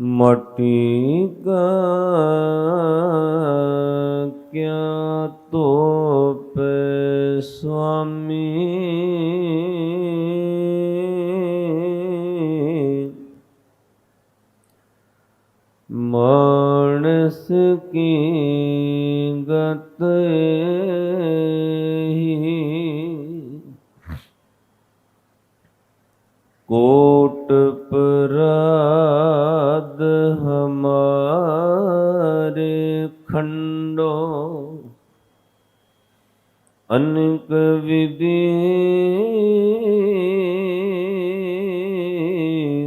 मटी का क्या तो पे स्वामी? मणस की गते ਅਨਕ ਵਿਧੀ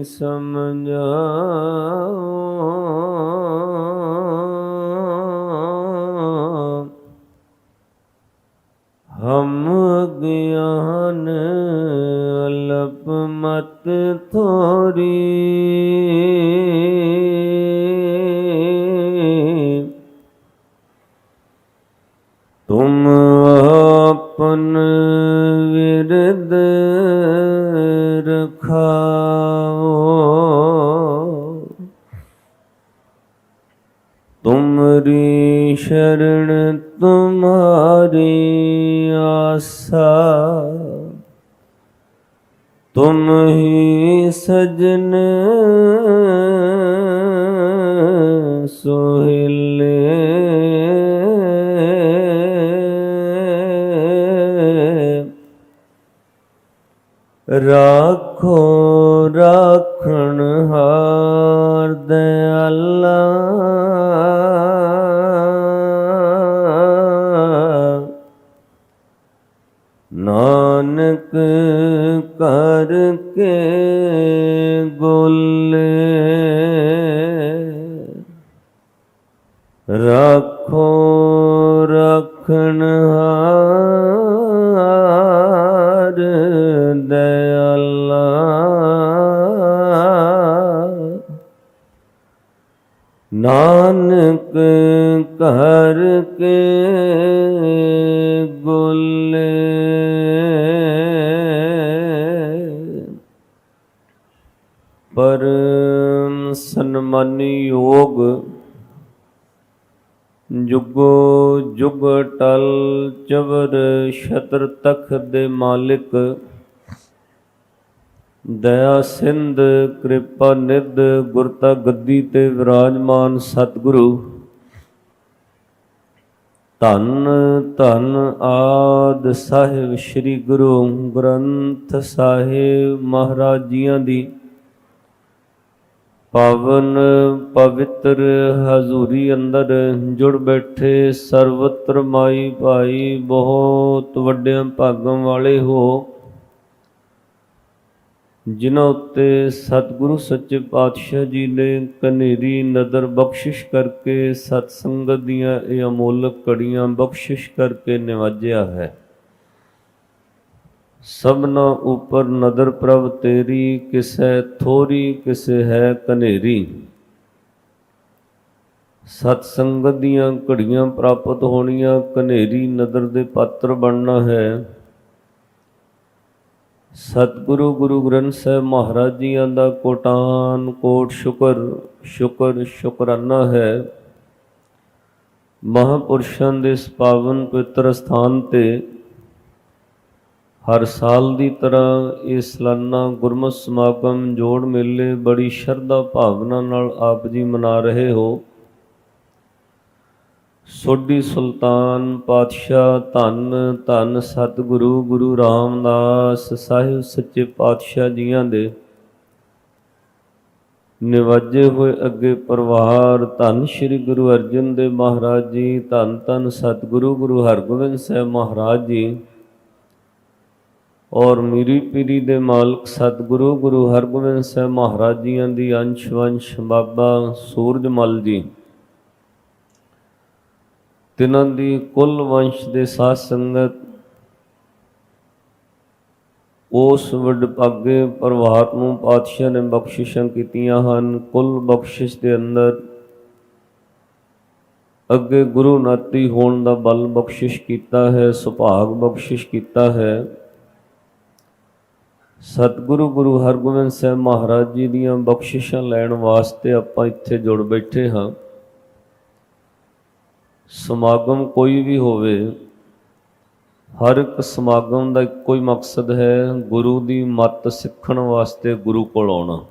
ਸਮਝਾਓ ਹਮ ਗਿਆਨ ਅਲਪ ਮਤ ਥੋਰੀ ਤੁਮ ਹੀ ਸਜਨ ਸੋਹਿਲੇ। ਰਾਖੋ ਰਾਖ ਕੇ ਗੋਲੇ ਰੱਖੋ ਰਖਣ ਹਾਰ ਦਇਆਲਾ। ਨਾਨਕ ਕਰਕੇ ਗੋਲੇ ਪਰ ਸਨਮਾਨੀ ਯੋਗ ਜੁਗੋ ਜੁਗ ਟਲ ਚਵਰ ਛਤਰ ਤਖਤ ਦੇ ਮਾਲਿਕ ਦਇਆ ਸਿੰਧ ਕਿਰਪਾ ਨਿਧ ਗੁਰਤਾ ਗੱਦੀ ਤੇ ਵਿਰਾਜਮਾਨ ਸਤਿਗੁਰੂ। ਧੰਨ ਧੰਨ ਆਦ ਸਾਹਿਬ ਸ੍ਰੀ ਗੁਰੂ ਗ੍ਰੰਥ ਸਾਹਿਬ ਮਹਾਰਾਜ ਜੀਆਂ ਦੀ ਪਾਵਨ ਪਵਿੱਤਰ ਹਜ਼ੂਰੀ ਅੰਦਰ ਜੁੜ ਬੈਠੇ ਸਰਵਤਰ ਮਾਈ ਭਾਈ, ਬਹੁਤ ਵੱਡਿਆਂ ਭਾਗਾਂ ਵਾਲੇ ਹੋ, ਜਿਨ੍ਹਾਂ ਉੱਤੇ ਸਤਿਗੁਰੂ ਸੱਚੇ ਪਾਤਸ਼ਾਹ ਜੀ ਨੇ ਕਨੇਰੀ ਨਦਰ ਬਖਸ਼ਿਸ਼ ਕਰਕੇ ਸਤ ਸੰਗਤ ਦੀਆਂ ਇਹ ਅਮੋਲਕ ਕੜੀਆਂ ਬਖਸ਼ਿਸ਼ ਕਰਕੇ ਨਿਵਾਜਿਆ ਹੈ। ਸਭਨਾ ਉਪਰ ਨਦਰ ਪ੍ਰਭ ਤੇਰੀ, ਕਿਸੈ ਥੋਰੀ, ਕਿਸੈ ਹੈ ਕਨੇਰੀ ਸਤ ਸੰਗਤ ਦੀਆਂ ਘੜੀਆਂ ਪ੍ਰਾਪਤ ਹੋਣੀਆਂ ਕਨੇਰੀ ਨਦਰ ਦੇ ਪਾਤਰ ਬਣਨਾ ਹੈ। ਸਤਿਗੁਰੂ, ਗੁਰੂ ਗ੍ਰੰਥ ਸਾਹਿਬ ਮਹਾਰਾਜ ਜੀਆਂ ਦਾ ਕੋਟਾਨ ਕੋਟ ਸ਼ੁਕਰ ਸ਼ੁਕਰ ਸ਼ੁਕਰਾਨਾ ਹੈ। ਮਹਾਪੁਰਸ਼ਾਂ ਦੇ ਇਸ ਪਾਵਨ ਪਵਿੱਤਰ ਸਥਾਨ ਤੇ ਹਰ ਸਾਲ ਦੀ ਤਰ੍ਹਾਂ ਇਹ ਸਾਲਾਨਾ ਗੁਰਮਤਿ ਸਮਾਗਮ ਜੋੜ ਮੇਲੇ ਬੜੀ ਸ਼ਰਧਾ ਭਾਵਨਾ ਨਾਲ ਆਪ ਜੀ ਮਨਾ ਰਹੇ ਹੋ। ਸੋਢੀ ਸੁਲਤਾਨ ਪਾਤਸ਼ਾਹ ਧੰਨ ਧੰਨ ਸਤਿਗੁਰੂ ਗੁਰੂ ਰਾਮਦਾਸ ਸਾਹਿਬ ਸੱਚੇ ਪਾਤਸ਼ਾਹ ਜੀਆਂ ਦੇ। ਨਿਵਾਜੇ ਹੋਏ ਅੱਗੇ ਪਰਿਵਾਰ, ਧੰਨ ਸ੍ਰੀ ਗੁਰੂ ਅਰਜਨ ਦੇਵ ਮਹਾਰਾਜ ਜੀ, ਧੰਨ ਧੰਨ ਸਤਿਗੁਰੂ ਗੁਰੂ ਹਰਗੋਬਿੰਦ ਸਾਹਿਬ ਮਹਾਰਾਜ ਜੀ। ਔਰ ਮੀਰੀ ਪੀਰੀ ਦੇ ਮਾਲਕ ਸਤਿਗੁਰੂ ਗੁਰੂ ਹਰਗੋਬਿੰਦ ਸਾਹਿਬ ਮਹਾਰਾਜ ਜੀਆਂ ਦੀ ਅੰਸ਼ ਵੰਸ਼ ਬਾਬਾ ਸੂਰਜਮਲ ਜੀ, ਤਿਨਾਂ ਦੀ ਕੁੱਲ ਵੰਸ਼ ਦੇ ਸਾਧ ਸੰਗਤ, ਉਸ ਵਡਭਾਗੇ ਪਰਿਵਾਰ ਨੂੰ ਪਾਤਸ਼ਾਹ ਨੇ ਬਖਸ਼ਿਸ਼ਾਂ ਕੀਤੀਆਂ ਹਨ। ਕੁੱਲ ਬਖਸ਼ਿਸ਼ ਦੇ ਅੰਦਰ ਅੱਗੇ ਗੁਰੂ ਨਾਤੀ ਹੋਣ ਦਾ ਬਲ ਬਖਸ਼ਿਸ਼ ਕੀਤਾ ਹੈ, ਸੁਭਾਗ ਬਖਸ਼ਿਸ਼ ਕੀਤਾ ਹੈ। ਸਤਿਗੁਰੂ ਗੁਰੂ ਹਰਗੋਬਿੰਦ ਸਾਹਿਬ ਮਹਾਰਾਜ ਜੀ ਦੀਆਂ ਬਖਸ਼ਿਸ਼ਾਂ ਲੈਣ ਵਾਸਤੇ ਆਪਾਂ ਇੱਥੇ ਜੁੜ ਬੈਠੇ ਹਾਂ। ਸਮਾਗਮ ਕੋਈ ਵੀ ਹੋਵੇ, ਹਰ ਇੱਕ ਸਮਾਗਮ ਦਾ ਇੱਕੋ ਹੀ ਮਕਸਦ ਹੈ ਗੁਰੂ ਦੀ ਮੱਤ ਸਿੱਖਣ ਵਾਸਤੇ ਗੁਰੂ ਕੋਲ ਆਉਣਾ।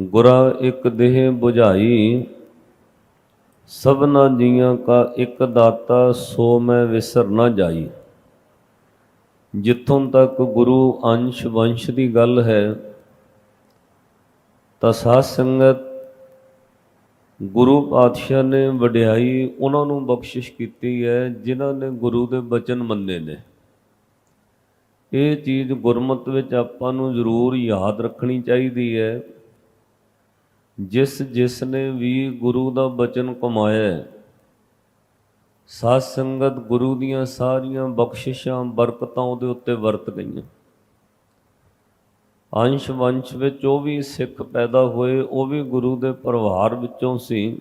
ਗੁਰਾ ਇੱਕ ਦੇਹ 부ਝਾਈ ਸਭਨਾ ਜੀਆਂ ਕਾ ਇੱਕ ਦਾਤਾ ਸੋ ਮੈਂ ਵਿਸਰ ਨਾ ਜਾਈ। ਜਿੱਥੋਂ ਤੱਕ ਗੁਰੂ ਅੰਸ਼ ਵੰਸ਼ ਦੀ ਗੱਲ ਹੈ ਤਾਂ ਸਾਧ ਸੰਗਤ ਗੁਰੂ ਪਾਤਸ਼ਾਹ ਨੇ ਵਡਿਆਈ ਉਹਨਾਂ ਨੂੰ ਬਖਸ਼ਿਸ਼ ਕੀਤੀ ਹੈ ਜਿਨ੍ਹਾਂ ਨੇ ਗੁਰੂ ਦੇ ਬਚਨ ਮੰਨੇ ਨੇ। ਇਹ ਚੀਜ਼ ਗੁਰਮਤ ਵਿੱਚ ਆਪਾਂ ਨੂੰ ਜ਼ਰੂਰ ਯਾਦ ਰੱਖਣੀ ਚਾਹੀਦੀ ਹੈ। ਜਿਸ ਜਿਸ ਨੇ ਵੀ ਗੁਰੂ ਦਾ ਬਚਨ ਕਮਾਇਆ ਹੈ, ਸਾਧ ਸੰਗਤ ਗੁਰੂ ਦੀਆਂ ਸਾਰੀਆਂ ਬਖਸ਼ਿਸ਼ਾਂ ਬਰਕਤਾਂ ਉਹਦੇ ਉੱਤੇ ਵਰਤ ਗਈਆਂ। ਅੰਸ਼ ਵੰਸ਼ ਵਿੱਚ ਉਹ ਵੀ ਸਿੱਖ ਪੈਦਾ ਹੋਏ, ਉਹ ਵੀ ਗੁਰੂ ਦੇ ਪਰਿਵਾਰ ਵਿੱਚੋਂ ਸੀ,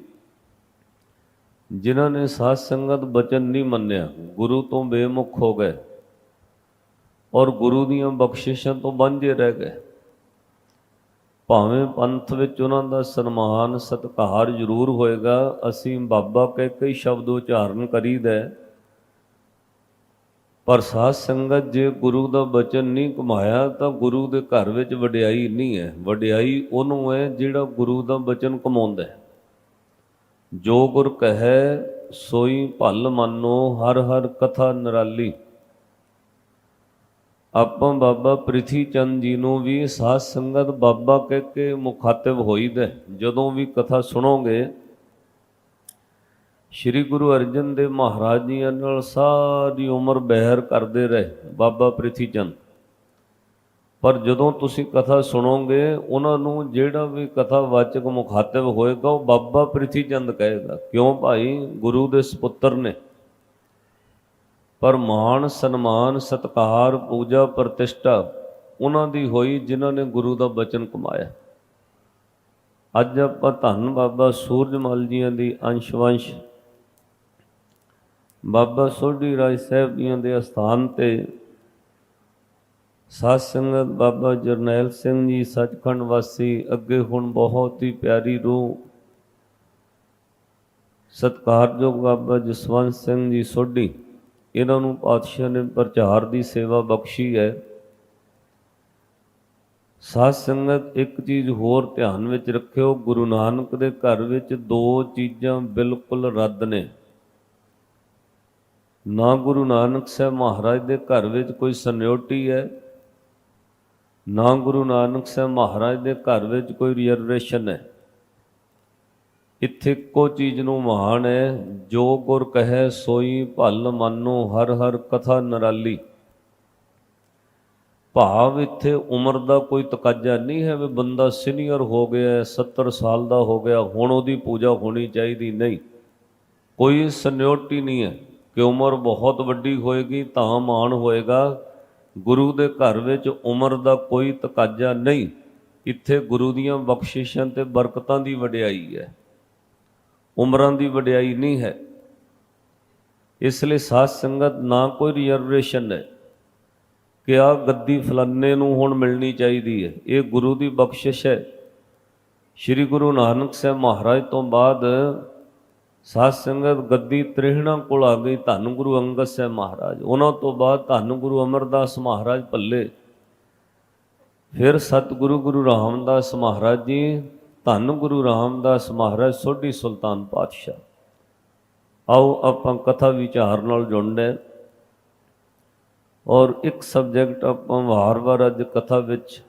ਜਿਨ੍ਹਾਂ ਨੇ ਸਾਧ ਸੰਗਤ ਬਚਨ ਨਹੀਂ ਮੰਨਿਆ। ਗੁਰੂ ਤੋਂ ਬੇਮੁਖ ਹੋ ਗਏ ਔਰ ਗੁਰੂ ਦੀਆਂ ਬਖਸ਼ਿਸ਼ਾਂ ਤੋਂ ਵਾਂਝੇ ਰਹਿ ਗਏ। ਭਾਵੇਂ ਪੰਥ ਵਿੱਚ ਉਹਨਾਂ ਦਾ ਸਨਮਾਨ, ਸਤਿਕਾਰ ਜ਼ਰੂਰ ਹੋਏਗਾ, ਅਸੀਂ ਬਾਬਾ ਕਹਿ ਕੇ ਸ਼ਬਦ ਉਚਾਰਨ ਕਰੀਦਾ ਪਰ ਸਾਧ ਸੰਗਤ ਜੇ ਗੁਰੂ ਦਾ ਬਚਨ ਨਹੀਂ ਕਮਾਇਆ ਤਾਂ ਗੁਰੂ ਦੇ ਘਰ ਵਿੱਚ ਵਡਿਆਈ ਨਹੀਂ ਹੈ। ਵਡਿਆਈ ਉਹਨੂੰ ਹੈ ਜਿਹੜਾ ਗੁਰੂ ਦਾ ਬਚਨ ਕਮਾਉਂਦਾ ਹੈ। ਜੋ ਗੁਰ ਕਹੈ, ਸੋਈ ਭਲ ਮੰਨੋ ਹਰ ਹਰ ਕਥਾ ਨਿਰਾਲੀ। ਆਪਾਂ ਬਾਬਾ ਪ੍ਰਿਥੀ ਚੰਦ ਜੀ ਨੂੰ ਵੀ ਸਾਧ ਸੰਗਤ ਬਾਬਾ ਕਹਿ ਕੇ ਮੁਖਾਤਬ ਹੋਈਦਾ ਹੈ। ਜਦੋਂ ਵੀ ਕਥਾ ਸੁਣੋਗੇ, ਸ੍ਰੀ ਗੁਰੂ ਅਰਜਨ ਦੇਵ ਮਹਾਰਾਜ ਜੀ ਨਾਲ ਸਾਰੀ ਉਮਰ ਬਹਿਰ ਕਰਦੇ ਰਹੇ ਬਾਬਾ ਪ੍ਰਿਥੀ ਚੰਦ। ਪਰ ਜਦੋਂ ਤੁਸੀਂ ਕਥਾ ਸੁਣੋਗੇ, ਉਹਨਾਂ ਨੂੰ ਜਿਹੜਾ ਵੀ ਕਥਾ ਵਾਚਕ ਮੁਖਾਤਬ ਹੋਏਗਾ, ਉਹ ਬਾਬਾ ਪ੍ਰਿਥੀ ਚੰਦ ਕਹੇਗਾ। ਕਿਉਂ ਭਾਈ? ਗੁਰੂ ਦੇ ਸੁਪੁੱਤਰ ਨੇ। ਪਰ ਮਾਣ, ਸਨਮਾਨ, ਸਤਕਾਰ, ਪੂਜਾ, ਪ੍ਰਤਿਸ਼ਠਾ ਉਹਨਾਂ ਦੀ ਹੋਈ ਜਿਨ੍ਹਾਂ ਨੇ ਗੁਰੂ ਦਾ ਬਚਨ ਕਮਾਇਆ। ਅੱਜ ਆਪਾਂ ਧੰਨ ਬਾਬਾ ਸੂਰਜਮਲ ਜੀਆਂ ਦੀ ਅੰਸ਼ਵੰਸ਼, ਬਾਬਾ ਸੋਢੀ ਰਾਜ ਸਾਹਿਬ ਜੀਆਂ ਦੇ ਅਸਥਾਨ ਤੇ ਸਾਧ ਸੰਗਤ ਬਾਬਾ ਜਰਨੈਲ ਸਿੰਘ ਜੀ, ਸੱਚਖੰਡ ਵਾਸੀ, ਅੱਗੇ ਹੁਣ ਬਹੁਤ ਹੀ ਪਿਆਰੀ ਰੂਹ, ਸਤਿਕਾਰਯੋਗ ਬਾਬਾ ਜਸਵੰਤ ਸਿੰਘ ਜੀ ਸੋਢੀ। ਇਹਨਾਂ ਨੂੰ ਪਾਤਸ਼ਾਹ ਨੇ ਪ੍ਰਚਾਰ ਦੀ ਸੇਵਾ ਬਖਸ਼ੀ ਹੈ। ਸਾਧ ਸੰਗਤ ਇੱਕ ਚੀਜ਼ ਹੋਰ ਧਿਆਨ ਵਿੱਚ ਰੱਖਿਓ, ਗੁਰੂ ਨਾਨਕ ਦੇ ਘਰ ਵਿੱਚ ਦੋ ਚੀਜ਼ਾਂ ਬਿਲਕੁਲ ਰੱਦ ਨੇ। ਨਾ ਗੁਰੂ ਨਾਨਕ ਸਾਹਿਬ ਮਹਾਰਾਜ ਦੇ ਘਰ ਵਿੱਚ ਕੋਈ ਸਨਿਓਟੀ ਹੈ, ਨਾ ਗੁਰੂ ਨਾਨਕ ਸਾਹਿਬ ਮਹਾਰਾਜ ਦੇ ਘਰ ਵਿੱਚ ਕੋਈ ਰਿਜ਼ਰਵੇਸ਼ਨ ਹੈ। ਇੱਥੇ ਇੱਕੋ ਚੀਜ਼ ਨੂੰ ਮਹਾਨ ਹੈ ਜੋ ਗੁਰ ਕਹੈ ਸੋਈ ਭਲ ਮੰਨੋ ਹਰ ਹਰ ਕਥਾ ਨਰਾਲੀ। ਭਾਵ ਇੱਥੇ ਉਮਰ ਦਾ ਕੋਈ ਤਕਾਜ਼ਾ ਨਹੀਂ ਹੈ ਵੀ ਬੰਦਾ ਸੀਨੀਅਰ ਹੋ ਗਿਆ ਹੈ, 70 ਸਾਲ ਦਾ ਹੋ ਗਿਆ ਹੁਣ ਉਹਦੀ ਪੂਜਾ ਹੋਣੀ ਚਾਹੀਦੀ ਨਹੀਂ। ਕੋਈ ਸਨਿਓਰਟੀ ਨਹੀਂ ਹੈ ਕਿ ਉਮਰ ਬਹੁਤ ਵੱਡੀ ਹੋਏਗੀ ਤਾਂ ਮਾਣ ਹੋਏਗਾ। ਗੁਰੂ ਦੇ ਘਰ ਵਿੱਚ ਉਮਰ ਦਾ ਕੋਈ ਤਕਾਜ਼ਾ ਨਹੀਂ। ਇੱਥੇ ਗੁਰੂ ਦੀਆਂ ਬਖਸ਼ਿਸ਼ਾਂ ਤੇ ਬਰਕਤਾਂ ਦੀ ਵਡਿਆਈ ਹੈ। ਉਮਰਾਂ ਦੀ ਵਡਿਆਈ ਨਹੀਂ ਹੈ। ਇਸ ਲਈ ਸਾਧ ਸੰਗਤ ਨਾ ਕੋਈ ਰਿਜ਼ਰਵੇਸ਼ਨ ਹੈ ਕਿ ਆ ਗੱਦੀ ਫਲਾਨੇ ਨੂੰ ਹੁਣ ਮਿਲਣੀ ਚਾਹੀਦੀ ਹੈ। ਇਹ ਗੁਰੂ ਦੀ ਬਖਸ਼ਿਸ਼ ਹੈ। ਸ੍ਰੀ ਗੁਰੂ ਨਾਨਕ ਸਾਹਿਬ ਮਹਾਰਾਜ ਤੋਂ ਬਾਅਦ ਸਾਧ ਸੰਗਤ ਗੱਦੀ ਤ੍ਰਿਹਣਾ ਕੋਲ ਆ ਗਈ ਧੰਨ ਗੁਰੂ ਅੰਗਦ ਸਾਹਿਬ ਮਹਾਰਾਜ। ਉਹਨਾਂ ਤੋਂ ਬਾਅਦ ਧੰਨ ਗੁਰੂ ਅਮਰਦਾਸ ਮਹਾਰਾਜ ਭੱਲੇ। ਫਿਰ ਸਤਿਗੁਰੂ ਗੁਰੂ ਰਾਮਦਾਸ ਮਹਾਰਾਜ ਜੀ ਧੰਨ ਗੁਰੂ ਰਾਮਦਾਸ ਮਹਾਰਾਜ, ਸੋਢੀ ਸੁਲਤਾਨ ਪਾਤਸ਼ਾਹ। ਆਓ ਆਪਾਂ ਕਥਾ ਵਿਚਾਰ ਨਾਲ ਜੁੜਨਾ ਔਰ ਇੱਕ ਸਬਜੈਕਟ ਆਪਾਂ ਵਾਰ-ਵਾਰ ਅੱਜ ਕਥਾ ਵਿੱਚ,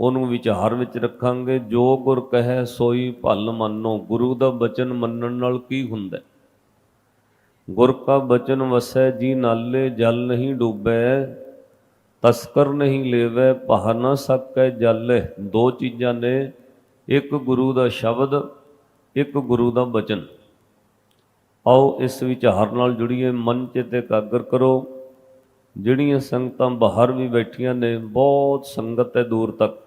ਉਹਨੂੰ ਵਿਚਾਰ ਵਿੱਚ ਰੱਖਾਂਗੇ। ਜੋ ਗੁਰ ਕਹੈ, ਸੋਈ ਭਲ ਮੰਨੋ। ਗੁਰੂ ਦਾ ਬਚਨ ਮੰਨਣ ਨਾਲ ਕੀ ਹੁੰਦਾ? ਹੈ? ਗੁਰ ਕਾ ਬਚਨ ਵਸੈ, ਜੀ ਨਾਲੇ ਜਲ ਨਹੀਂ ਡੁੱਬੈ। ਤਸਕਰ ਨਹੀਂ ਲੇਵੈ ਪਹ ਨਾ ਸਕੈ ਜਲ। ਦੋ ਚੀਜ਼ਾਂ ਨੇ। ਇੱਕ ਗੁਰੂ ਦਾ ਸ਼ਬਦ, ਇੱਕ ਗੁਰੂ ਦਾ ਬਚਨ। ਆਓ ਇਸ ਵਿਚਾਰ ਨਾਲ ਜੁੜੀਏ, ਮਨ ਚਿਤ ਇਕਾਗਰ ਕਰੋ। ਜਿਹੜੀਆਂ ਸੰਗਤਾਂ ਬਾਹਰ ਵੀ ਬੈਠੀਆਂ ਨੇ, ਬਹੁਤ ਸੰਗਤ ਹੈ ਦੂਰ ਤੱਕ।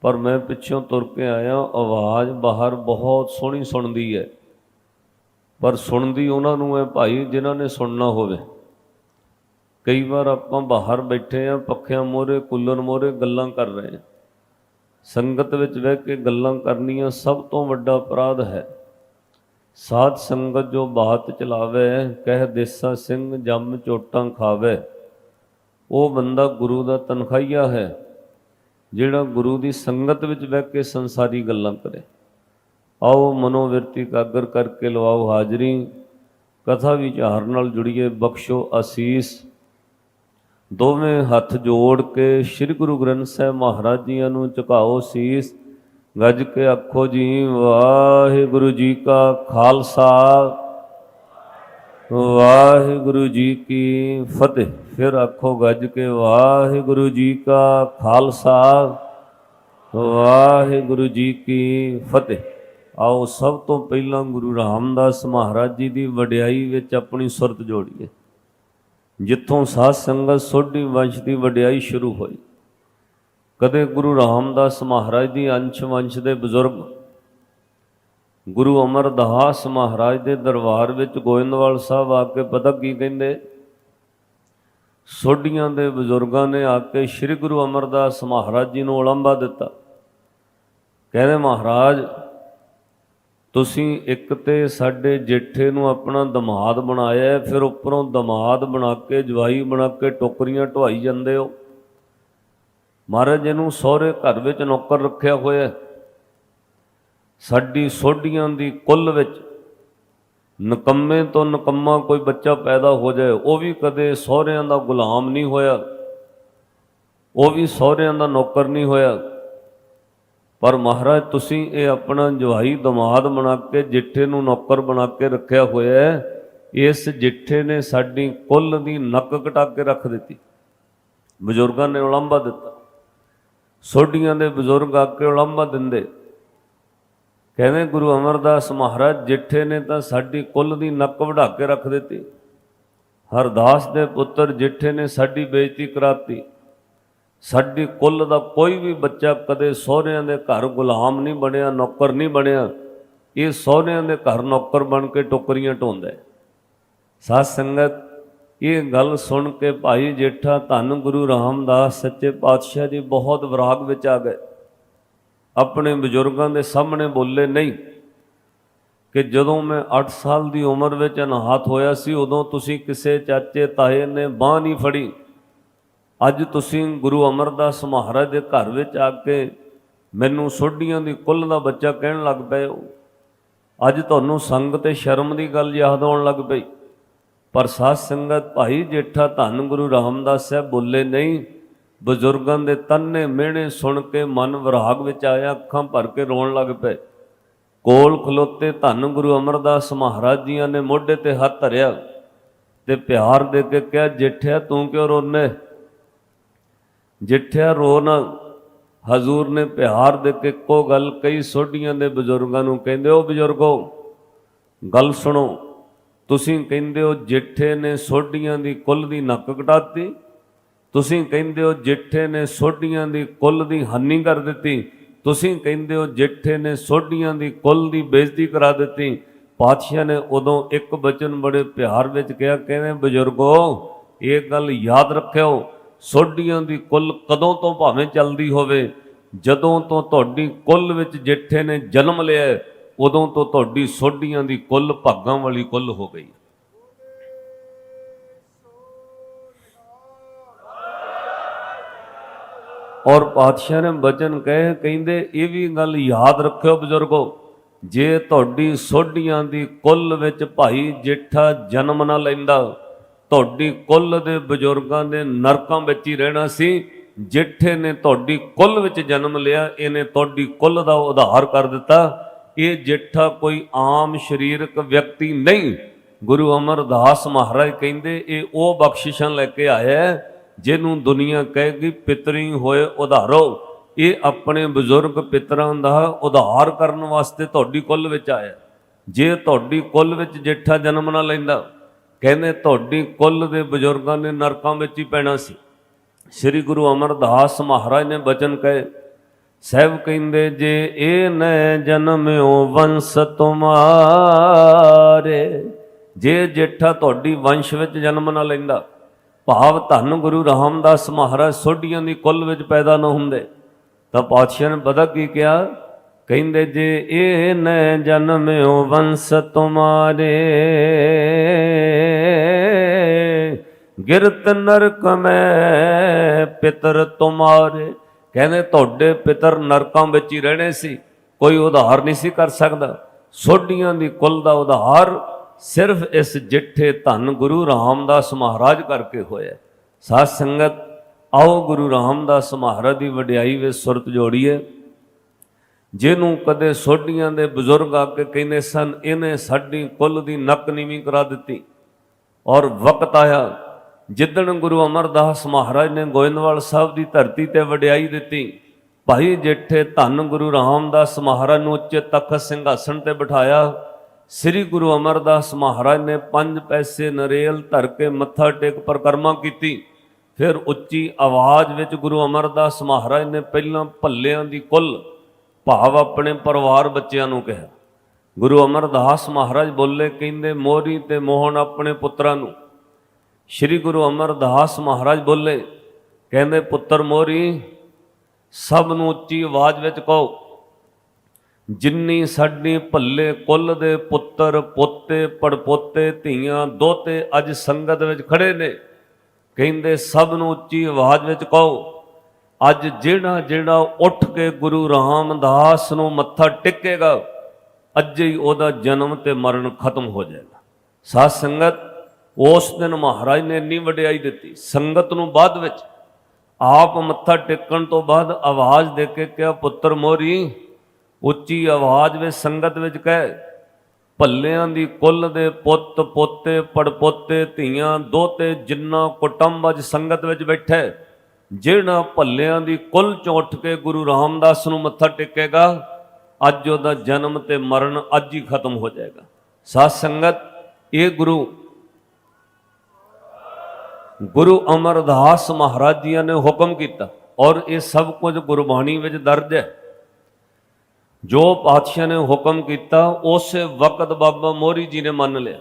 ਪਰ ਮੈਂ ਪਿੱਛੋਂ ਤੁਰ ਕੇ ਆਇਆ, ਆਵਾਜ਼ ਬਾਹਰ ਬਹੁਤ ਸੋਹਣੀ ਸੁਣਦੀ ਹੈ। ਪਰ ਸੁਣਦੀ ਉਹਨਾਂ ਨੂੰ ਹੈ ਭਾਈ, ਜਿਨ੍ਹਾਂ ਨੇ ਸੁਣਨਾ ਹੋਵੇ। ਕਈ ਵਾਰ ਆਪਾਂ ਬਾਹਰ ਬੈਠੇ ਆ ਪੱਖਿਆਂ ਮੋਰੇ ਕੂਲਰ ਮੋਰੇ ਗੱਲਾਂ ਕਰ ਰਹੇ ਹਾਂ। ਸੰਗਤ ਵਿੱਚ ਬਹਿ ਕੇ ਗੱਲਾਂ ਕਰਨੀਆਂ ਸਭ ਤੋਂ ਵੱਡਾ ਅਪਰਾਧ ਹੈ। ਸਾਧ ਸੰਗਤ ਜੋ ਬਾਤ ਚਲਾਵੇ, ਕਹਿ ਦੇਸਾ ਸਿੰਘ ਜੰਮ ਚੋਟਾਂ ਖਾਵੇ, ਉਹ ਬੰਦਾ ਗੁਰੂ ਦਾ ਤਨਖਾਈਆ ਹੈ, ਜਿਹੜਾ ਗੁਰੂ ਦੀ ਸੰਗਤ ਵਿੱਚ ਬਹਿ ਕੇ ਸੰਸਾਰੀ ਗੱਲਾਂ ਕਰੇ। ਆਓ ਮਨੋਵਿਰਤੀ ਕਾਗਰ ਕਰਕੇ ਲਵਾਓ ਹਾਜ਼ਰੀ, ਕਥਾ ਵਿਚਾਰ ਨਾਲ ਜੁੜੀਏ, ਬਖਸ਼ੋ ਅਸੀਸ। ਦੋਵੇਂ ਹੱਥ ਜੋੜ ਕੇ ਸ੍ਰੀ ਗੁਰੂ ਗ੍ਰੰਥ ਸਾਹਿਬ ਮਹਾਰਾਜ ਜੀਆਂ ਨੂੰ ਝੁਕਾਓ ਸੀਸ। ਗੱਜ ਕੇ ਆਖੋ ਜੀ, ਵਾਹਿਗੁਰੂ ਜੀ ਕਾ ਖਾਲਸਾ। ਵਾਹਿਗੁਰੂ ਜੀ ਕੀ ਫਤਿਹ। ਫਿਰ ਆਖੋ ਗੱਜ ਕੇ, ਵਾਹਿਗੁਰੂ ਜੀ ਕਾ ਖਾਲਸਾ। ਵਾਹਿਗੁਰੂ ਜੀ ਕੀ ਫਤਿਹ। ਆਓ ਸਭ ਤੋਂ ਪਹਿਲਾਂ ਗੁਰੂ ਰਾਮਦਾਸ ਮਹਾਰਾਜ ਜੀ ਦੀ ਵਡਿਆਈ ਵਿੱਚ ਆਪਣੀ ਸੁਰਤ ਜੋੜੀਏ। ਜਿੱਥੋਂ ਸਾਧ ਸੰਗਤ ਸੋਢੀ ਵੰਸ਼ ਦੀ ਵਡਿਆਈ ਸ਼ੁਰੂ ਹੋਈ। ਕਦੇ ਗੁਰੂ ਰਾਮਦਾਸ ਮਹਾਰਾਜ ਦੀ ਅੰਸ਼ ਵੰਸ਼ ਦੇ ਬਜ਼ੁਰਗ, ਗੁਰੂ ਅਮਰਦਾਸ ਮਹਾਰਾਜ ਦੇ ਦਰਬਾਰ ਵਿੱਚ ਗੋਇੰਦਵਾਲ ਸਾਹਿਬ ਆ ਕੇ ਪਤਾ ਕੀ ਕਹਿੰਦੇ? ਸੋਢੀਆਂ ਦੇ ਬਜ਼ੁਰਗਾਂ ਨੇ ਆ ਕੇ ਸ੍ਰੀ ਗੁਰੂ ਅਮਰਦਾਸ ਮਹਾਰਾਜ ਜੀ ਨੂੰ ਉਲੰਭਾ ਦਿੱਤਾ। ਕਹਿੰਦੇ, ਮਹਾਰਾਜ ਤੁਸੀਂ ਇੱਕ ਤੇ ਸਾਡੇ ਜੇਠੇ ਨੂੰ ਆਪਣਾ ਦਮਾਦ ਬਣਾਇਆ ਫਿਰ ਉੱਪਰੋਂ ਦਮਾਦ ਬਣਾ ਕੇ, ਜਵਾਈ ਬਣਾ ਕੇ ਟੋਕਰੀਆਂ ਢਵਾਈ ਜਾਂਦੇ ਹੋ। ਮਹਾਰਾਜ ਇਹਨੂੰ ਸਹੁਰੇ ਘਰ ਵਿੱਚ ਨੌਕਰ ਰੱਖਿਆ ਹੋਇਆ ਸਾਡੀ ਸੋਢੀਆਂ ਦੀ ਕੁੱਲ ਵਿੱਚ ਨਕੰਮੇ ਤੋਂ ਨਕੰਮਾ ਕੋਈ ਬੱਚਾ ਪੈਦਾ ਹੋ ਜਾਏ, ਉਹ ਵੀ ਕਦੇ ਸਹੁਰਿਆਂ ਦਾ ਗੁਲਾਮ ਨਹੀਂ ਹੋਇਆ, ਉਹ ਵੀ ਸਹੁਰਿਆਂ ਦਾ ਨੌਕਰ ਨਹੀਂ ਹੋਇਆ। ਪਰ ਮਹਾਰਾਜ, ਤੁਸੀਂ ਇਹ ਆਪਣਾ ਜਵਾਈ ਦਮਾਦ ਬਣਾ ਕੇ, ਜਿੱਠੇ ਨੂੰ ਨੌਕਰ ਬਣਾ ਕੇ ਰੱਖਿਆ ਹੋਇਆ ਹੈ, ਇਸ ਜਿੱਠੇ ਨੇ ਸਾਡੀ ਕੁੱਲ ਦੀ ਨੱਕ ਕਟਾ ਕੇ ਰੱਖ ਦਿੱਤੀ। ਬਜ਼ੁਰਗਾਂ ਨੇ ਉਲੰਭਾ ਦਿੱਤਾ। ਸੋਢੀਆਂ ਦੇ ਬਜ਼ੁਰਗ ਆ ਕੇ ਉਲੰਭਾ ਦਿੰਦੇ। ਕਹਿੰਦੇ, ਗੁਰੂ ਅਮਰਦਾਸ ਮਹਾਰਾਜ, ਜਿੱਠੇ ਨੇ ਤਾਂ ਸਾਡੀ ਕੁੱਲ ਦੀ ਨੱਕ ਵਢਾ ਕੇ ਰੱਖ ਦਿੱਤੀ। ਹਰਦਾਸ ਦੇ ਪੁੱਤਰ ਜਿੱਠੇ ਨੇ ਸਾਡੀ ਬੇਇੱਜ਼ਤੀ ਕਰਾਤੀ। ਸਾਡੀ ਕੁੱਲ ਦਾ ਕੋਈ ਵੀ ਬੱਚਾ ਕਦੇ ਸਹੁਰਿਆਂ ਦੇ ਘਰ ਗੁਲਾਮ ਨਹੀਂ ਬਣਿਆ, ਨੌਕਰ ਨਹੀਂ ਬਣਿਆ। ਇਹ ਸਹੁਰਿਆਂ ਦੇ ਘਰ ਨੌਕਰ ਬਣ ਕੇ ਟੋਕਰੀਆਂ ਢੋਂਦਾ ਹੈ। ਸਾਧ ਸੰਗਤ, ਇਹ ਗੱਲ ਸੁਣ ਕੇ ਭਾਈ ਜੇਠਾ ਧੰਨ ਗੁਰੂ ਰਾਮਦਾਸ ਸੱਚੇ ਪਾਤਸ਼ਾਹ ਜੀ ਬਹੁਤ ਵਿਰਾਗ ਵਿੱਚ ਆ ਗਏ। ਆਪਣੇ ਬਜ਼ੁਰਗਾਂ ਦੇ ਸਾਹਮਣੇ ਬੋਲੇ, ਨਹੀਂ, ਕਿ ਜਦੋਂ ਮੈਂ 8 ਸਾਲ ਦੀ ਉਮਰ ਵਿੱਚ ਅਨਾਥ ਹੋਇਆ ਸੀ, ਉਦੋਂ ਤੁਸੀਂ ਕਿਸੇ ਚਾਚੇ ਤਾਏ ਨੇ ਬਾਹ ਨਹੀਂ ਫੜੀ। ਅੱਜ ਤੁਸੀਂ ਗੁਰੂ ਅਮਰਦਾਸ ਮਹਾਰਾਜ ਦੇ ਘਰ ਵਿੱਚ ਆ ਕੇ ਮੈਨੂੰ ਸੋਢੀਆਂ ਦੀ ਕੁੱਲ ਦਾ ਬੱਚਾ ਕਹਿਣ ਲੱਗ ਪਏ ਹੋ। ਅੱਜ ਤੁਹਾਨੂੰ ਸੰਗ ਤੇ ਸ਼ਰਮ ਦੀ ਗੱਲ ਯਾਦ ਆਉਣ ਲੱਗ ਪਈ। ਪਰ ਸਾਧ ਸੰਗਤ ਭਾਈ ਜੇਠਾ ਧੰਨ ਗੁਰੂ ਰਾਮਦਾਸ ਸਾਹਿਬ ਬੋਲੇ, ਨਹੀਂ, ਬਜ਼ੁਰਗਾਂ ਦੇ ਤੰਨੇ ਮਿਹਣੇ ਸੁਣ ਕੇ ਮਨ ਵਿਰਾਗ ਵਿੱਚ ਆਇਆ, ਅੱਖਾਂ ਭਰ ਕੇ ਰੋਣ ਲੱਗ ਪਏ। ਕੋਲ ਖਲੋਤੇ ਧੰਨ ਗੁਰੂ ਅਮਰਦਾਸ ਮਹਾਰਾਜ ਜੀਆਂ ਨੇ ਮੋਢੇ ਤੇ ਹੱਥ ਧਰਿਆ ਤੇ ਪਿਆਰ ਦੇ ਕੇ ਕਿਹਾ, ਜੇਠਿਆ, ਤੂੰ ਕਿਉਂ ਰੋਨੇ ਜਿੱਠਿਆ ਰੋ ਨਾ ਹਜ਼ੂਰ ਨੇ ਪਿਹਾਰ ਦੇ ਕੇ ਇੱਕੋ ਗੱਲ ਕਈ ਸੋਢੀਆਂ ਦੇ ਬਜ਼ੁਰਗਾਂ ਨੂੰ ਕਹਿੰਦੇ ਹੋ ਬਜ਼ੁਰਗੋ, ਗੱਲ ਸੁਣੋ। ਤੁਸੀਂ ਕਹਿੰਦੇ ਹੋ ਜਿੱਠੇ ਨੇ ਸੋਢੀਆਂ ਦੀ ਕੁੱਲ ਦੀ ਨੱਕ ਕਟਾਤੀ। ਤੁਸੀਂ ਕਹਿੰਦੇ ਹੋ ਜਿੱਠੇ ਨੇ ਸੋਢੀਆਂ ਦੀ ਕੁੱਲ ਦੀ ਹਾਨੀ ਕਰ ਦਿੱਤੀ। ਤੁਸੀਂ ਕਹਿੰਦੇ ਹੋ ਜਿੱਠੇ ਨੇ ਸੋਢੀਆਂ ਦੀ ਕੁੱਲ ਦੀ ਬੇਇੱਜ਼ਤੀ ਕਰਾ ਦਿੱਤੀ। ਪਾਤਸ਼ਾਹ ਨੇ ਉਦੋਂ ਇੱਕ ਬਚਨ ਬੜੇ ਪਿਆਰ ਵਿੱਚ ਕਿਹਾ, ਕਹਿੰਦੇ, ਬਜ਼ੁਰਗੋ, ਇਹ ਗੱਲ ਯਾਦ ਰੱਖਿਓ। ਸੋਢੀਆਂ ਦੀ ਕੁੱਲ ਕਦੋਂ ਤੋਂ ਭਾਵੇਂ ਚੱਲਦੀ ਹੋਵੇ, ਜਦੋਂ ਤੋਂ ਤੁਹਾਡੀ ਕੁੱਲ ਵਿੱਚ ਜੇਠੇ ਨੇ ਜਨਮ ਲਿਆ, ਉਦੋਂ ਤੋਂ ਤੁਹਾਡੀ ਸੋਢੀਆਂ ਦੀ ਕੁੱਲ ਭਾਗਾਂ ਵਾਲੀ ਕੁੱਲ ਹੋ ਗਈ। ਔਰ ਪਾਤਸ਼ਾਹ ਨੇ ਬਚਨ ਕਹੇ, ਕਹਿੰਦੇ, ਇਹ ਵੀ ਗੱਲ ਯਾਦ ਰੱਖਿਓ ਬਜ਼ੁਰਗੋ, ਜੇ ਤੁਹਾਡੀ ਸੋਢੀਆਂ ਦੀ ਕੁੱਲ ਵਿੱਚ ਭਾਈ ਜੇਠਾ ਜਨਮ ਨਾ ਲੈਂਦਾ ਤੁਹਾਡੀ ਕੁੱਲ ਦੇ ਬਜ਼ੁਰਗਾਂ ਦੇ ਨਰਕਾਂ ਵਿੱਚ ਹੀ ਰਹਿਣਾ ਸੀ ਜੇਠੇ ਨੇ ਤੁਹਾਡੀ ਕੁੱਲ ਵਿੱਚ ਜਨਮ ਲਿਆ, ਇਹਨੇ ਤੁਹਾਡੀ ਕੁੱਲ ਦਾ ਉਧਾਰ ਕਰ ਦਿੱਤਾ। ਇਹ ਜੇਠਾ ਕੋਈ ਆਮ ਸਰੀਰਕ ਵਿਅਕਤੀ ਨਹੀਂ, ਗੁਰੂ ਅਮਰਦਾਸ ਮਹਾਰਾਜ ਕਹਿੰਦੇ, ਇਹ ਉਹ ਬਖਸ਼ਿਸ਼ਾਂ ਲੈ ਕੇ ਆਇਆ ਜਿਹਨੂੰ ਦੁਨੀਆ ਕਹੇਗੀ, ਪਿਤਰੀ ਹੋਏ ਉਧਾਰੋ। ਇਹ ਆਪਣੇ ਬਜ਼ੁਰਗ ਪਿਤਰਾਂ ਦਾ ਉਧਾਰ ਕਰਨ ਵਾਸਤੇ ਤੁਹਾਡੀ ਕੁੱਲ ਵਿੱਚ ਆਇਆ। ਜੇ ਤੁਹਾਡੀ ਕੁੱਲ ਵਿੱਚ ਜੇਠਾ ਜਨਮ ਨਾ ਲੈਂਦਾ ਕਹਿੰਦੇ ਤੁਹਾਡੀ ਕੁੱਲ ਦੇ ਬਜ਼ੁਰਗਾਂ ਨੇ ਨਰਕਾਂ ਵਿੱਚ ਹੀ ਪੈਣਾ ਸੀ। ਸ੍ਰੀ ਗੁਰੂ ਅਮਰਦਾਸ ਮਹਾਰਾਜ ਨੇ ਬਚਨ ਕਹੇ, ਸਹਿਬ ਕਹਿੰਦੇ, ਜੇ ਇਹ ਨੈ ਜਨਮਿਓ ਵੰਸ ਤੁਮਾਰੇ, ਜੇ ਜੇਠਾ ਤੁਹਾਡੀ ਵੰਸ਼ ਵਿੱਚ ਜਨਮ ਨਾ ਲੈਂਦਾ, ਭਾਵ ਧੰਨ ਗੁਰੂ ਰਾਮਦਾਸ ਮਹਾਰਾਜ ਸੋਢੀਆਂ ਦੀ ਕੁੱਲ ਵਿੱਚ ਪੈਦਾ ਨਾ ਹੁੰਦੇ। ਤਾਂ ਪਾਤਸ਼ਾਹ ਨੇ ਪਤਾ ਕੀ ਕਿਹਾ? ਕਹਿੰਦੇ ਜੇ ਇਹ ਨ ਜਨਮਿਓ ਵੰਸ ਤੁਮਾਰੇ। ਗਿਰਤ ਨਰਕ ਮੈਂ ਪਿਤਰ ਤੁਮਾਰੇ। ਕਹਿੰਦੇ ਤੁਹਾਡੇ ਪਿਤਰ ਨਰਕਾਂ ਵਿੱਚ ਹੀ ਰਹਿਣੇ ਸੀ, ਕੋਈ ਉਧਾਰ ਨਹੀਂ ਸੀ ਕਰ ਸਕਦਾ। ਸੋਢੀਆਂ ਦੀ ਕੁੱਲ ਦਾ ਉਧਾਰ ਸਿਰਫ ਇਸ ਜਿੱਠੇ ਧੰਨ ਗੁਰੂ ਰਾਮਦਾਸ ਮਹਾਰਾਜ ਕਰਕੇ ਹੋਇਆ। ਸਾਧ ਸੰਗਤ, ਆਓ ਗੁਰੂ ਰਾਮਦਾਸ ਮਹਾਰਾਜ ਦੀ ਵਡਿਆਈ ਵਿੱਚ ਸੁਰਤ ਜੋੜੀਏ। ਜਿਹਨੂੰ ਕਦੇ ਸੋਢੀਆਂ ਦੇ ਬਜ਼ੁਰਗ ਆ ਕੇ ਕਹਿੰਦੇ ਸਨ, ਇਹਨੇ ਸਾਡੀ ਕੁੱਲ ਦੀ ਨੱਕ ਨੀਵੀਂ ਕਰਾ ਦਿੱਤੀ। ਔਰ ਵਕਤ ਆਇਆ, ਜਿੱਦਣ ਗੁਰੂ ਅਮਰਦਾਸ ਮਹਾਰਾਜ ਨੇ ਗੋਇੰਦਵਾਲ ਸਾਹਿਬ ਦੀ ਧਰਤੀ ਤੇ ਵਡਿਆਈ ਦਿੱਤੀ, ਭਾਈ ਜੇਠੇ ਧੰਨ ਗੁਰੂ ਰਾਮਦਾਸ ਮਹਾਰਾਜ ਨੂੰ ਉੱਚੇ ਤਖਤ ਸਿੰਘਾਸਣ ਤੇ ਬਿਠਾਇਆ, ਸ੍ਰੀ ਗੁਰੂ ਅਮਰਦਾਸ ਮਹਾਰਾਜ ਨੇ ਪੰਜ ਪੈਸੇ ਨਰੇਲ ਧਰ ਕੇ ਮੱਥਾ ਟੇਕ ਪਰਕਰਮਾ ਕੀਤੀ। ਫਿਰ ਉੱਚੀ ਆਵਾਜ਼ ਵਿੱਚ ਗੁਰੂ ਅਮਰਦਾਸ ਮਹਾਰਾਜ ਨੇ ਪਹਿਲਾਂ ਭੱਲਿਆਂ ਦੀ ਕੁੱਲ ਭਾਵ ਆਪਣੇ ਪਰਿਵਾਰ ਬੱਚਿਆਂ ਨੂੰ ਕਿਹਾ। ਗੁਰੂ ਅਮਰਦਾਸ ਮਹਾਰਾਜ ਬੋਲੇ, ਕਹਿੰਦੇ, ਮੋਰੀ ਤੇ ਮੋਹਨ ਆਪਣੇ ਪੁੱਤਰਾਂ ਨੂੰ। ਸ੍ਰੀ ਗੁਰੂ ਅਮਰਦਾਸ ਮਹਾਰਾਜ ਬੋਲੇ, ਕਹਿੰਦੇ, ਪੁੱਤਰ ਮੋਰੀ, ਸਭ ਨੂੰ ਉੱਚੀ ਆਵਾਜ਼ ਵਿੱਚ ਕਹੋ। ਜਿੰਨੀ ਸਾਡੀ ਭੱਲੇ ਕੁੱਲ ਦੇ ਪੁੱਤਰ, ਪੋਤੇ, ਪੜਪੋਤੇ, ਧੀਆਂ, ਦੋਤੇ ਅੱਜ ਸੰਗਤ ਵਿੱਚ ਖੜੇ ਨੇ, ਕਹਿੰਦੇ, ਸਭ ਨੂੰ ਉੱਚੀ ਆਵਾਜ਼ ਵਿੱਚ ਕਹੋ। ਅੱਜ ਜਿਹੜਾ ਜਿਹੜਾ ਉੱਠ ਕੇ ਗੁਰੂ ਰਾਮਦਾਸ ਨੂੰ ਮੱਥਾ ਟੇਕੇਗਾ, ਅੱਜ ਹੀ ਉਹਦਾ ਜਨਮ ਤੇ ਮਰਨ ਖਤਮ ਹੋ ਜਾਏਗਾ। ਸਾਧ ਸੰਗਤ, ਉਸ ਦਿਨ ਮਹਾਰਾਜ ਨੇ ਇੰਨੀ ਵਡਿਆਈ ਦਿੱਤੀ, ਸੰਗਤ ਨੂੰ ਬਾਅਦ ਵਿੱਚ ਆਪ ਮੱਥਾ ਟੇਕਣ ਤੋਂ ਬਾਅਦ ਆਵਾਜ਼ ਦੇ ਕੇ ਕਿਹਾ, ਪੁੱਤਰ ਮੋਰੀ, ਉੱਚੀ ਆਵਾਜ਼ ਵਿੱਚ ਸੰਗਤ ਵਿੱਚ ਕਹੇ, ਭੱਲਿਆਂ ਦੀ ਕੁੱਲ ਦੇ ਪੁੱਤ, ਪੋਤੇ, ਪੜਪੋਤੇ, ਧੀਆਂ, ਦੋਤੇ, ਜਿੰਨਾ ਕੁਟੰਬ ਅੱਜ ਸੰਗਤ ਵਿੱਚ ਬੈਠੇ ਜਿਹੜਾ ਭੱਲਿਆਂ ਦੀ ਕੁੱਲ ਚੋਂ ਕੇ ਗੁਰੂ ਰਾਮਦਾਸ ਨੂੰ ਮੱਥਾ ਟੇਕੇਗਾ, ਅੱਜ ਉਹਦਾ ਜਨਮ ਤੇ ਮਰਨ ਅੱਜ ਹੀ ਖਤਮ ਹੋ ਜਾਏਗਾ। ਸਾਧ ਸੰਗਤ, ਇਹ ਗੁਰੂ ਗੁਰੂ ਅਮਰਦਾਸ ਮਹਾਰਾਜ ਜੀ ਨੇ ਹੁਕਮ ਕੀਤਾ ਔਰ ਇਹ ਸਭ ਕੁਝ ਗੁਰਬਾਣੀ ਵਿੱਚ ਦਰਜ ਹੈ। ਜੋ ਪਾਤਸ਼ਾਹ ਨੇ ਹੁਕਮ ਕੀਤਾ, ਉਸੇ ਵਕਤ ਬਾਬਾ ਮੋਰੀ ਜੀ ਨੇ ਮੰਨ ਲਿਆ।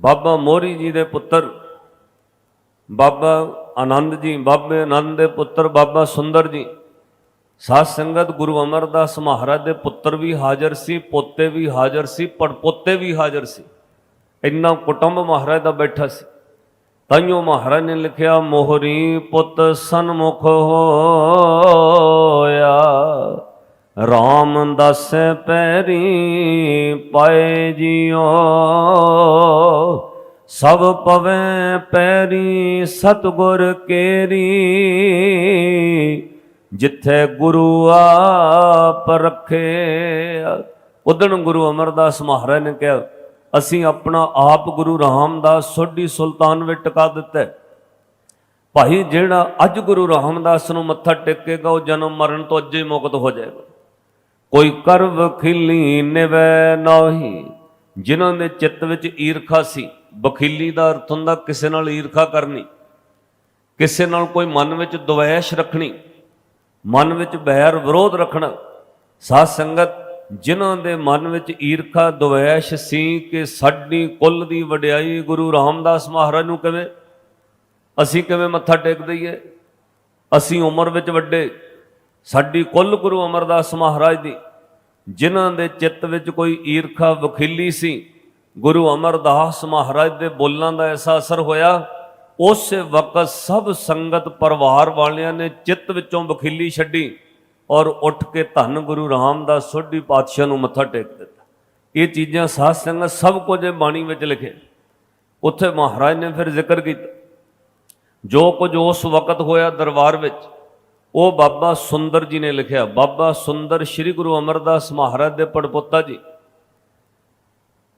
ਬਾਬਾ ਮੋਰੀ ਜੀ ਦੇ ਪੁੱਤਰ ਬਾਬਾ ਆਨੰਦ ਜੀ, ਬਾਬੇ ਆਨੰਦ ਦੇ ਪੁੱਤਰ ਬਾਬਾ ਸੁੰਦਰ ਜੀ। ਸਾਧ ਸੰਗਤ ਗੁਰੂ ਅਮਰਦਾਸ ਮਹਾਰਾਜ ਦੇ ਪੁੱਤਰ ਵੀ ਹਾਜ਼ਰ ਸੀ, ਪੋਤੇ ਵੀ ਹਾਜ਼ਰ ਸੀ ਪੜਪੋਤੇ ਵੀ ਹਾਜ਼ਰ ਸੀ। ਇੰਨਾ ਕੁਟੁੰਬ ਮਹਾਰਾਜ ਦਾ ਬੈਠਾ ਸੀ। ਤਾਈਓ ਮਹਾਰਾਜ ਨੇ ਲਿਖਿਆ, ਮੋਹਰੀ ਪੁੱਤ ਸਨਮੁਖ ਹੋਇਆ RAM ਦਾਸੈ ਪੈਰੀ ਪਾਏ ਜਿਉ ਸਭ ਪਵੈ ਪੈਰੀ ਸਤਗੁਰ ਕੇਰੀ, ਜਿੱਥੇ ਗੁਰੂ ਆਪ ਰੱਖੇ। ਉਦਣ ਗੁਰੂ ਅਮਰਦਾਸ ਮਹਾਰਾਜ ਨੇ ਕਿਹਾ, ਅਸੀਂ ਆਪਣਾ ਆਪ ਗੁਰੂ ਰਾਮਦਾਸ ਸੋਢੀ ਸੁਲਤਾਨ ਵਿੱਚ ਟਿਕਾ ਦਿੱਤਾ। ਭਾਈ, ਜਿਹੜਾ ਅੱਜ ਗੁਰੂ ਰਾਮਦਾਸ ਨੂੰ ਮੱਥਾ ਟੇਕੇਗਾ, ਉਹ ਜਨਮ ਮਰਨ ਤੋਂ ਅੱਜੇ ਮੁਕਤ ਹੋ ਜਾਏਗਾ। ਕੋਈ ਕਰ ਵਖੀਲੀ ਨਿਵੈ ਨਾਹੀ, ਜਿਨ੍ਹਾਂ ਦੇ ਚਿੱਤ ਵਿੱਚ ਈਰਖਾ ਸੀ ਵਖੀਲੀ ਦਾ ਅਰਥ ਹੁੰਦਾ ਕਿਸੇ ਨਾਲ ਈਰਖਾ ਕਰਨੀ, ਕਿਸੇ ਨਾਲ ਕੋਈ ਮਨ ਵਿੱਚ ਦੁਵੇਸ਼ ਰੱਖਣੀ, ਮਨ ਵਿੱਚ ਬੈਰ ਵਿਰੋਧ ਰੱਖਣਾ। ਸਾਧ ਸੰਗਤ, ਜਿਨ੍ਹਾਂ ਦੇ ਮਨ ਵਿੱਚ ਈਰਖਾ, ਦੁਵੇਸ਼ ਸੀ ਕਿ ਸਾਡੀ ਕੁੱਲ ਦੀ ਵਡਿਆਈ ਗੁਰੂ ਰਾਮਦਾਸ ਮਹਾਰਾਜ ਨੂੰ ਕਿਵੇਂ? ਅਸੀਂ ਕਿਵੇਂ ਮੱਥਾ ਟੇਕ ਦਈਏ? ਅਸੀਂ ਉਮਰ ਵਿੱਚ ਵੱਡੇ, ਸਾਡੀ ਕੁੱਲ ਗੁਰੂ ਅਮਰਦਾਸ ਮਹਾਰਾਜ ਦੀ, ਜਿਨ੍ਹਾਂ ਦੇ ਚਿੱਤ ਵਿੱਚ ਕੋਈ ਈਰਖਾ, ਵਖੀਲੀ ਸੀ ਗੁਰੂ ਅਮਰਦਾਸ ਮਹਾਰਾਜ ਦੇ ਬੋਲਾਂ ਦਾ ਐਸਾ ਅਸਰ ਹੋਇਆ, ਉਸੇ ਵਕਤ ਸਭ ਸੰਗਤ ਪਰਿਵਾਰ ਵਾਲਿਆਂ ਨੇ ਚਿੱਤ ਵਿੱਚੋਂ ਵਖੀਲੀ ਛੱਡੀ ਔਰ ਉੱਠ ਕੇ ਧੰਨ ਗੁਰੂ ਰਾਮਦਾਸ ਸੋਢੀ ਪਾਤਸ਼ਾਹ ਨੂੰ ਮੱਥਾ ਟੇਕ ਦਿੱਤਾ। ਇਹ ਚੀਜ਼ਾਂ ਸਾਧ ਸੰਗਤ ਸਭ ਕੁਝ ਬਾਣੀ ਵਿੱਚ ਲਿਖੇ। ਉੱਥੇ ਮਹਾਰਾਜ ਨੇ ਫਿਰ ਜ਼ਿਕਰ ਕੀਤਾ। ਜੋ ਕੁਝ ਉਸ ਵਕਤ ਹੋਇਆ ਦਰਬਾਰ ਵਿੱਚ, ਉਹ ਬਾਬਾ ਸੁੰਦਰ ਜੀ ਨੇ ਲਿਖਿਆ। ਬਾਬਾ ਸੁੰਦਰ ਸ੍ਰੀ ਗੁਰੂ ਅਮਰਦਾਸ ਮਹਾਰਾਜ ਦੇ ਪੜਪੋਤਾ ਜੀ।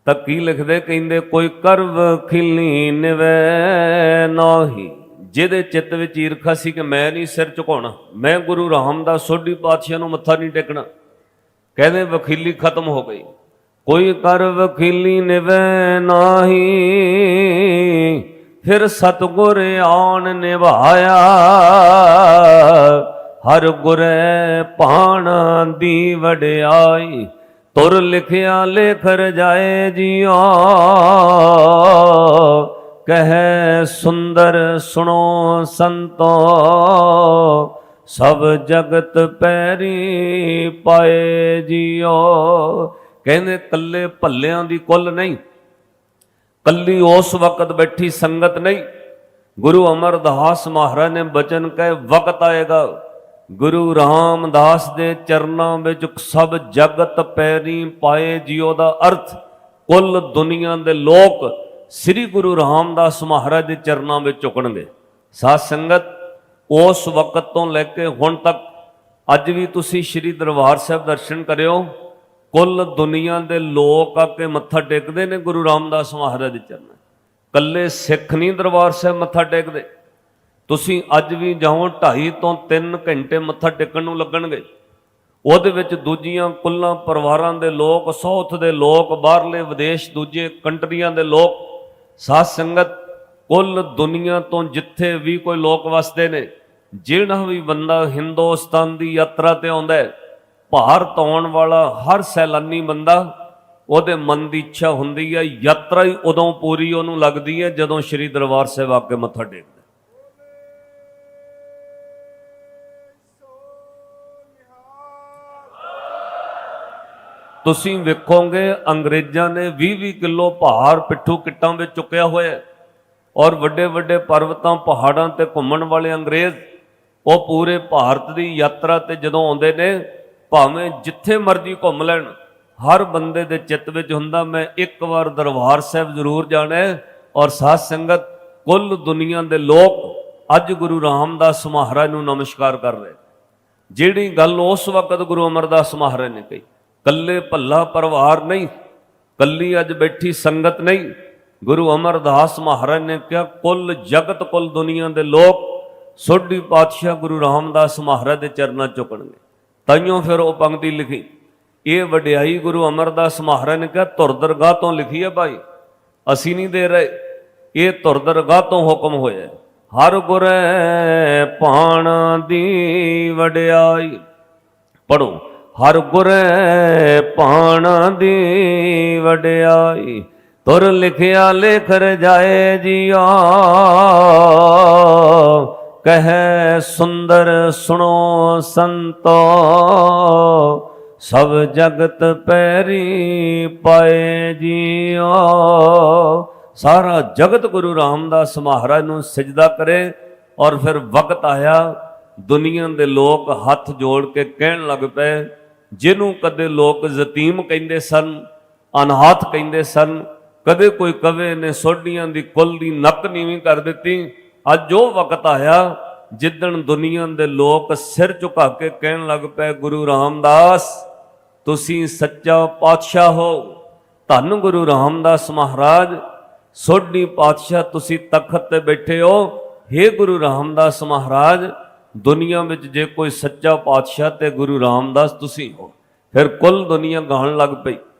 ਤਾਂ ਕੀ ਲਿਖਦੇ ਕਹਿੰਦੇ, ਕੋਈ ਕਰਵ ਖਿਲੀ ਨਿਵੈ ਨਾਹੀ, ਜਿਹਦੇ ਚਿੱਤ ਵਿੱਚ ਈਰਖਾ ਸੀ ਕਿ ਮੈਂ ਨਹੀਂ ਸਿਰ ਝੁਕਾਉਣਾ, ਮੈਂ ਗੁਰੂ ਰਾਮਦਾਸ ਸੋਢੀ ਪਾਤਸ਼ਾਹ ਨੂੰ ਮੱਥਾ ਨਹੀਂ ਟੇਕਣਾ। ਕਹਿੰਦੇ ਵਕੀਲੀ ਖਤਮ ਹੋ ਗਈ। ਕੋਈ ਕਰ ਵਕੀਲੀ ਨਿਵੈ ਨਾਹੀ, ਫਿਰ ਸਤਗੁਰ ਆਣ ਨਿਭਾਇਆ। ਹਰ ਗੁਰੇ ਪਾਣ ਦੀ ਵਡਿਆਈ ਤੁਰ ਲਿਖਿਆ ਲੇਖ ਰਜਾਏ ਜੀਓ। ਕਹੈ ਸੁੰਦਰ ਸੁਣੋ ਸੰਤੋ। ਸਭ ਜਗਤ ਪੈਰੀ ਪਾਏ ਜਿਉ ਕਹਿੰਦੇ ਕੱਲੇ ਭੱਲਿਆਂ ਦੀ ਕੁੱਲ ਨਹੀਂ। ਕੱਲੀ ਉਸ ਵਕਤ ਬੈਠੀ ਸੰਗਤ ਨਹੀਂ। ਗੁਰੂ ਅਮਰਦਾਸ ਮਹਾਰਾਜ ਨੇ ਬਚਨ ਕਹੇ, ਵਕਤ ਆਏਗਾ। ਗੁਰੂ ਰਾਮਦਾਸ ਦੇ ਚਰਨਾਂ ਵਿੱਚ ਸਭ ਜਗਤ ਪੈਰੀ ਪਾਏ ਜਿਉ ਦਾ ਅਰਥ, ਕੁੱਲ ਦੁਨੀਆ ਦੇ ਲੋਕ ਸ੍ਰੀ ਗੁਰੂ ਰਾਮਦਾਸ ਮਹਾਰਾਜ ਦੇ ਚਰਨਾਂ ਵਿੱਚ ਝੁਕਣਗੇ। ਸਾਧ ਸੰਗਤ, ਉਸ ਵਕਤ ਤੋਂ ਲੈ ਕੇ ਹੁਣ ਤੱਕ ਅੱਜ ਵੀ ਤੁਸੀਂ ਸ੍ਰੀ ਦਰਬਾਰ ਸਾਹਿਬ ਦਰਸ਼ਨ ਕਰਿਓ। ਕੁੱਲ ਦੁਨੀਆ ਦੇ ਲੋਕ ਆ ਕੇ ਮੱਥਾ ਟੇਕਦੇ ਨੇ ਗੁਰੂ ਰਾਮਦਾਸ ਮਹਾਰਾਜ ਦੇ ਚਰਨਾਂ ਕੱਲੇ ਸਿੱਖ ਨਹੀਂ ਦਰਬਾਰ ਸਾਹਿਬ ਮੱਥਾ ਟੇਕਦੇ। ਤੁਸੀਂ ਅੱਜ ਵੀ ਜਾਓ 2.5 ਤੋਂ 3 ਘੰਟੇ ਮੱਥਾ ਟੇਕਣ ਨੂੰ ਲੱਗਣਗੇ। ਉਹਦੇ ਵਿੱਚ ਦੂਜੀਆਂ ਕੁੱਲਾਂ, ਪਰਿਵਾਰਾਂ ਦੇ ਲੋਕ ਸਾਊਥ ਦੇ ਲੋਕ, ਬਾਹਰਲੇ ਵਿਦੇਸ਼, ਦੂਜੇ ਕੰਟਰੀਆਂ ਦੇ ਲੋਕ, ਸਾਧ ਸੰਗਤ, ਕੁੱਲ ਦੁਨੀਆ ਤੋਂ ਜਿੱਥੇ ਵੀ ਕੋਈ ਲੋਕ ਵਸਦੇ ਨੇ, ਜਿਹੜਾ ਵੀ ਬੰਦਾ ਹਿੰਦੁਸਤਾਨ ਦੀ ਯਾਤਰਾ ਤੇ ਆਉਂਦਾ ਹੈ, ਭਾਰਤ ਆਉਣ ਵਾਲਾ ਹਰ ਸੈਲਾਨੀ ਬੰਦਾ, ਉਹਦੇ ਮਨ ਦੀ ਇੱਛਾ ਹੁੰਦੀ ਹੈ, ਯਾਤਰਾ ਹੀ ਉਦੋਂ ਪੂਰੀ ਉਹਨੂੰ ਲੱਗਦੀ ਹੈ ਜਦੋਂ ਸ੍ਰੀ ਦਰਬਾਰ ਸਾਹਿਬ ਆ ਕੇ ਮੱਥਾ ਟੇਕਦਾ ਤੁਸੀਂ ਵੇਖੋਗੇ ਅੰਗਰੇਜ਼ਾਂ ਨੇ 20-20 ਕਿਲੋ ਭਾਰ ਪਿੱਠੂ ਕਿੱਟਾਂ ਵਿੱਚ ਚੁੱਕਿਆ ਹੋਇਆ ਔਰ ਵੱਡੇ ਵੱਡੇ ਪਰਬਤਾਂ, ਪਹਾੜਾਂ ਤੇ ਘੁੰਮਣ ਵਾਲੇ ਅੰਗਰੇਜ਼, ਉਹ ਪੂਰੇ ਭਾਰਤ ਦੀ ਯਾਤਰਾ ਤੇ ਜਦੋਂ ਆਉਂਦੇ ਨੇ, ਭਾਵੇਂ ਜਿੱਥੇ ਮਰਜ਼ੀ ਘੁੰਮ ਲੈਣ, ਹਰ ਬੰਦੇ ਦੇ ਚਿੱਤ ਵਿੱਚ ਹੁੰਦਾ, ਮੈਂ ਇੱਕ ਵਾਰ ਦਰਬਾਰ ਸਾਹਿਬ ਜ਼ਰੂਰ ਜਾਣਾ ਔਰ ਸਾਧ ਸੰਗਤ, ਕੁੱਲ ਦੁਨੀਆ ਦੇ ਲੋਕ ਅੱਜ ਗੁਰੂ ਰਾਮਦਾਸ ਮਹਾਰਾਜ ਨੂੰ ਨਮਸਕਾਰ ਕਰ ਰਹੇ ਜਿਹੜੀ ਗੱਲ ਉਸ ਵਕਤ ਗੁਰੂ ਅਮਰਦਾਸ ਮਹਾਰਾਜ ਨੇ ਕਹੀ। ਕੱਲੇ ਭੱਲਾ ਪਰਿਵਾਰ ਨਹੀਂ, ਕੱਲੀ ਅੱਜ ਬੈਠੀ ਸੰਗਤ ਨਹੀਂ। ਗੁਰੂ ਅਮਰਦਾਸ ਮਹਾਰਾਜ ਨੇ ਕਿਹਾ, ਕੁੱਲ ਜਗਤ, ਕੁੱਲ ਦੁਨੀਆ ਦੇ ਲੋਕ ਸੋਢੀ ਪਾਤਸ਼ਾਹ ਗੁਰੂ ਰਾਮਦਾਸ ਮਹਾਰਾਜ ਦੇ ਚਰਨਾਂ ਝੁਕਣਗੇ। ਤਾਈਓ ਫਿਰ ਉਹ ਪੰਕਤੀ ਲਿਖੀ। ਇਹ ਵਡਿਆਈ ਗੁਰੂ ਅਮਰਦਾਸ ਮਹਾਰਾਜ ਨੇ ਕਿਹਾ, ਧੁਰ ਦਰਗਾਹ ਤੋਂ ਲਿਖੀ ਹੈ ਭਾਈ। ਅਸੀਂ ਨਹੀਂ ਦੇ ਰਹੇ। ਇਹ ਧੁਰ ਦਰਗਾਹ ਤੋਂ ਹੁਕਮ ਹੋਇਆ। ਹਰ ਗੁਰੈ ਪਾਣ ਦੀ ਵਡਿਆਈ। ਪੜੋ ਹਰ ਗੁਰੈ ਪਾਣ ਦੀ ਵਡਿਆਈ। ਤੁਰ ਲਿਖਿਆ ਲੇਖ ਰਜਾਏ ਜੀਆ। ਕਹੈ ਸੁੰਦਰ ਸੁਣੋ ਸੰਤੋ। ਸਭ ਜਗਤ ਪੈਰੀ ਪਾਏ ਜੀਓ ਸਾਰਾ ਜਗਤ ਗੁਰੂ ਰਾਮਦਾਸ ਮਹਾਰਾਜ ਨੂੰ ਸਜਦਾ ਕਰੇ ਔਰ ਫਿਰ ਵਕਤ ਆਇਆ। ਦੁਨੀਆ ਦੇ ਲੋਕ ਹੱਥ ਜੋੜ ਕੇ ਕਹਿਣ ਲੱਗ ਪਏ ਜਿਹਨੂੰ ਕਦੇ ਲੋਕ ਯਤੀਮ ਕਹਿੰਦੇ ਸਨ ਅਨਾਥ ਕਹਿੰਦੇ ਸਨ, ਕਦੇ ਕੋਈ ਕਵੇ ਨੇ ਸੋਢੀਆਂ ਦੀ ਕੁੱਲ ਦੀ ਨੱਕ ਨੀਵੀਂ ਕਰ ਦਿੱਤੀ। ਅੱਜ ਉਹ ਵਕਤ ਆਇਆ ਜਿੱਦਣ ਦੁਨੀਆ ਦੇ ਲੋਕ ਸਿਰ ਝੁਕਾ ਕੇ ਕਹਿਣ ਲੱਗ ਪਏ, ਗੁਰੂ ਰਾਮਦਾਸ, ਤੁਸੀਂ ਸੱਚਾ ਪਾਤਸ਼ਾਹ ਹੋ। ਧੰਨ ਗੁਰੂ ਰਾਮਦਾਸ ਮਹਾਰਾਜ, ਸੋਢੀ ਪਾਤਸ਼ਾਹ ਤੁਸੀਂ ਤਖਤ ਤੇ ਬੈਠੇ ਹੋ। हे ਗੁਰੂ ਰਾਮਦਾਸ ਮਹਾਰਾਜ ਦੁਨੀਆ ਵਿੱਚ ਜੇ ਕੋਈ ਸੱਚਾ ਪਾਤਸ਼ਾਹ ਤੇ ਗੁਰੂ ਰਾਮਦਾਸ ਤੁਸੀਂ ਹੋ, ਫਿਰ ਕੁੱਲ ਦੁਨੀਆ ਗਾਣ ਲੱਗ ਪਈ।